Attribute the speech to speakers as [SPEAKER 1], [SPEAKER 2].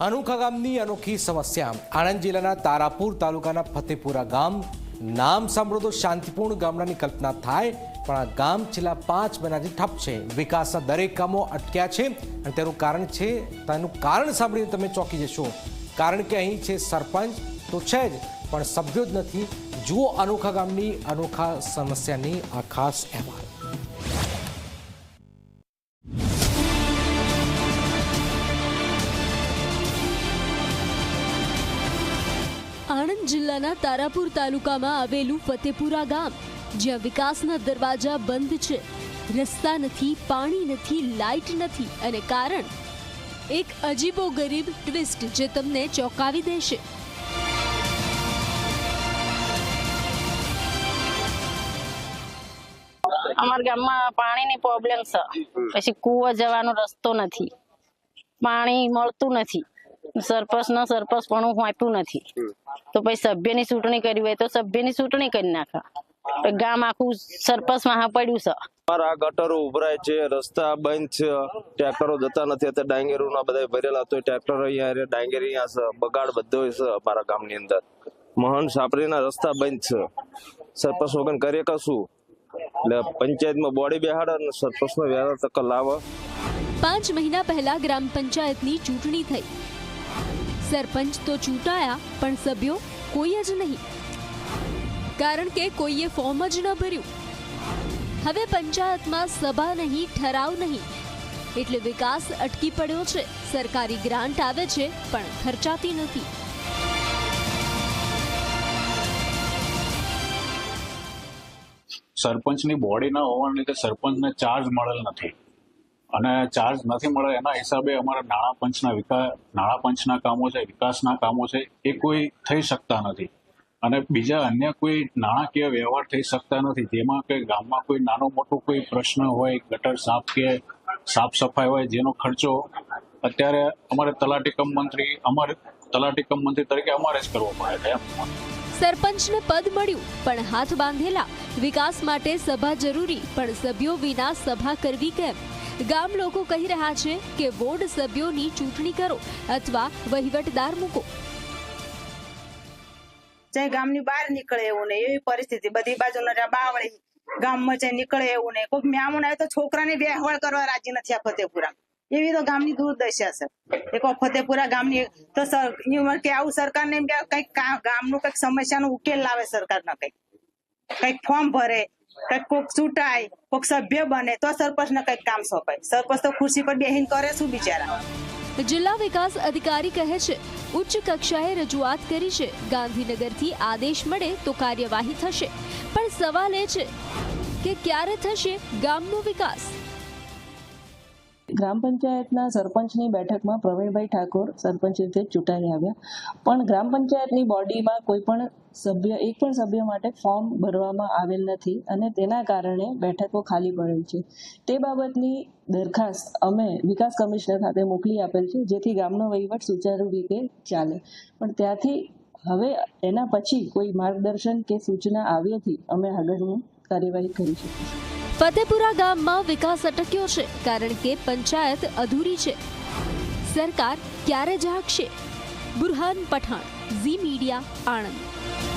[SPEAKER 1] અનોખા ગામની અનોખી સમસ્યા. આણંદ જિલ્લાના તારાપુર તાલુકાના ફતેપુરા ગામ. નામ સાંભળો તો શાંતિપૂર્ણ ગામડાની કલ્પના થાય, પણ આ ગામ છેલ્લા પાંચ મહિનાથી ઠપ છે. વિકાસના દરેક કામો અટક્યા છે અને તેનું કારણ છે, તેનું કારણ સાંભળીને તમે ચોંકી જશો. કારણ કે અહીં છે સરપંચ તો છે જ, પણ સભ્યો જ નથી. જુઓ અનોખા ગામની અનોખા સમસ્યાની આ ખાસ અહેવાલ.
[SPEAKER 2] જિલ્લાના તારાપુર તાલુકામાં આવેલું ફતેપુરા ગામ જ્યાં વિકાસના દરવાજા બંધ છે. રસ્તા નથી પાણી નથી લાઇટ નથી અને કારણ? એક અજીબો ગરીબ ટ્વિસ્ટ જે તમને ચોંકાવી દેશે.
[SPEAKER 3] અમારા ગામમાં પાણીની પ્રોબ્લેમ છે. પછી કૂવો જવાનો રસ્તો નથી. પાણી મળતું નથી. સરપંચ ના સરપંચ પણ આપ્યું નથી. તો પછી સભ્યની ચૂંટણી કરવી હોય તો સભ્યની ચૂંટણી કરી નાખે. ગામ આખું સરપંચમાં હા પડ્યું છે.
[SPEAKER 4] મારા ગટરો ઉભરાય છે રસ્તા બંધ છે ટ્રેક્ટરો જતા નથી અત્યારે ડાંગેરો ના બધા ભરેલા તો ટ્રેક્ટરો અહીંયા ડાંગેરી અહીંયા છે બગાડ બધો છે અમારા ગામની અંદર. મહન સાપરીના રસ્તા બંધ છે. સરપસ વગર કરે કશું? એટલે પંચાયતમાં બોડી બેહાડે અને સરપંચનો વ્યવહાર તક લાવે.
[SPEAKER 2] પાંચ મહિના પહેલા ગ્રામ પંચાયતની ચૂંટણી થઈ. સરપંચ તો ચૂંટાયા, પણ સભ્યો કોઈ જ નહીં. કારણ કે કોઈએ ફોર્મ જ ન ભર્યું. હવે પંચાયતમાં સભા નહીં, ઠરાવ નહીં. એટલે વિકાસ અટકી પડ્યો છે. સરકારી ગ્રાન્ટ આવે છે, પણ ખર્ચાતી નથી.
[SPEAKER 5] સરપંચની બોડી ના હોવાને લીધે સરપંચને ચાર્જ મળેલ નથી. અને ચાર્જ નથી મળે એના હિસાબે અમારા નાણાં પંચના વિકાસ નાણાં પંચના કામો છે, વિકાસના કામો છે, એ કોઈ થઈ શકતા નથી. અને બીજા અન્ય કોઈ નાણાકીય વ્યવહાર થઈ શકતા નથી. જેમાં કે ગામમાં કોઈ નાનો મોટો કોઈ પ્રશ્ન હોય, ગટર સાફ કે સાફ સફાઈ હોય, જેનો ખર્ચો અત્યારે અમારે તલાટી કમ મંત્રી, અમારે તલાટી કમ મંત્રી તરીકે અમારે જ કરવો પડે છે.
[SPEAKER 2] સરપંચને પદ મળ્યું, પણ હાથ બાંધેલા. વિકાસ માટે સભા જરૂરી, પણ સભ્યો વિના સભા કરવી કેમ? ગામ લોકો કહી રહ્યા છે કે વોર્ડ સભ્યોની ચૂંટણી કરો અથવા વહીવટદાર મૂકો.
[SPEAKER 6] જે ગામની બહાર નીકળે એવું નહીં, એવી પરિસ્થિતિ. બધી બાજુ બાવળી. ગામમાં ચાહે નીકળે એવું નહીં. કોઈક મ્યામણ આવે તો છોકરાને બેહવાળ કરવા રાજી નથી આ ફતેપુરા. એવી તો ગામની દુર્દશા છે. એક ફતેપુરા ગામની તો કે આવું સરકારને એમ કે કંઈક ગામનું કંઈક સમસ્યાનો ઉકેલ લાવે સરકારના કંઈક. કંઈક ફોર્મ ભરે કંઈક કોક ચૂંટાય, કોક સભ્ય બને, તો સરપંચને કંઈક કામ સોંપાય. સરપંચ તો ખુરશી પર બેહીને કરે શું બિચારા?
[SPEAKER 2] જિલ્લા વિકાસ અધિકારી કહે છે, ઉચ્ચ કક્ષાએ રજૂઆત કરી છે. ગાંધીનગરથી આદેશ મળે તો કાર્યવાહી થશે. પણ સવાલ એ છે કે ક્યારે થશે ગામનો વિકાસ?
[SPEAKER 7] ગ્રામ પંચાયતના સરપંચની બેઠકમાં પ્રવીણભાઈ ઠાકોર સરપંચ રીતે ચૂંટાઈ આવ્યા. પણ ગ્રામ પંચાયતની બોડીમાં કોઈ પણ સભ્ય, એક પણ સભ્ય માટે ફોર્મ ભરવામાં આવેલ નથી અને તેના કારણે બેઠકો ખાલી પડેલ છે. તે બાબતની દરખાસ્ત અમે વિકાસ કમિશનર ખાતે મોકલી આપેલ છે, જેથી ગામનો વહીવટ સુચારુ રીતે ચાલે. પણ ત્યાંથી હવે એના પછી કોઈ માર્ગદર્શન કે સૂચના આવ્યાથી અમે આગળની કાર્યવાહી કરી શકીશું.
[SPEAKER 2] ફતેપુરા ગામમાં વિકાસ અટક્યો છે, કારણ કે પંચાયત અધૂરી છે. સરકાર ક્યારે જાગશે? બુરહાન પઠાણ, ઝી મીડિયા, આણંદ.